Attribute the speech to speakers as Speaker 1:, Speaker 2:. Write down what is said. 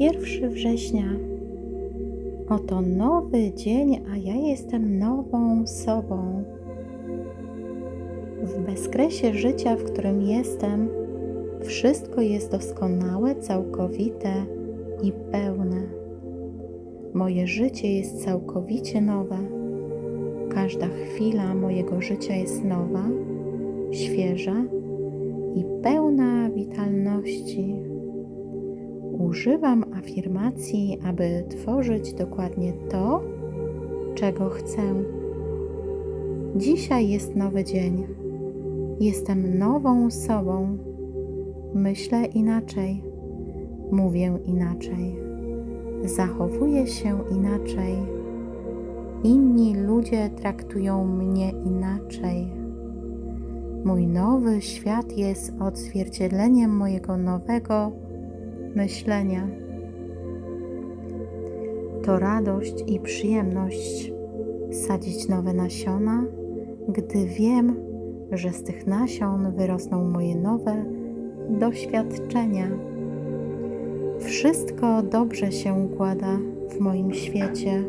Speaker 1: 1 września. Oto nowy dzień, a ja jestem nową sobą. W bezkresie życia, w którym jestem, wszystko jest doskonałe, całkowite i pełne. Moje życie jest całkowicie nowe. Każda chwila mojego życia jest nowa, świeża i pełna witalności. Używam afirmacji, aby tworzyć dokładnie to, czego chcę. Dzisiaj jest nowy dzień. Jestem nową sobą. Myślę inaczej, mówię inaczej, zachowuję się inaczej. Inni ludzie traktują mnie inaczej. Mój nowy świat jest odzwierciedleniem mojego nowego myślenia. To radość i przyjemność sadzić nowe nasiona, gdy wiem, że z tych nasion wyrosną moje nowe doświadczenia. Wszystko dobrze się układa w moim świecie.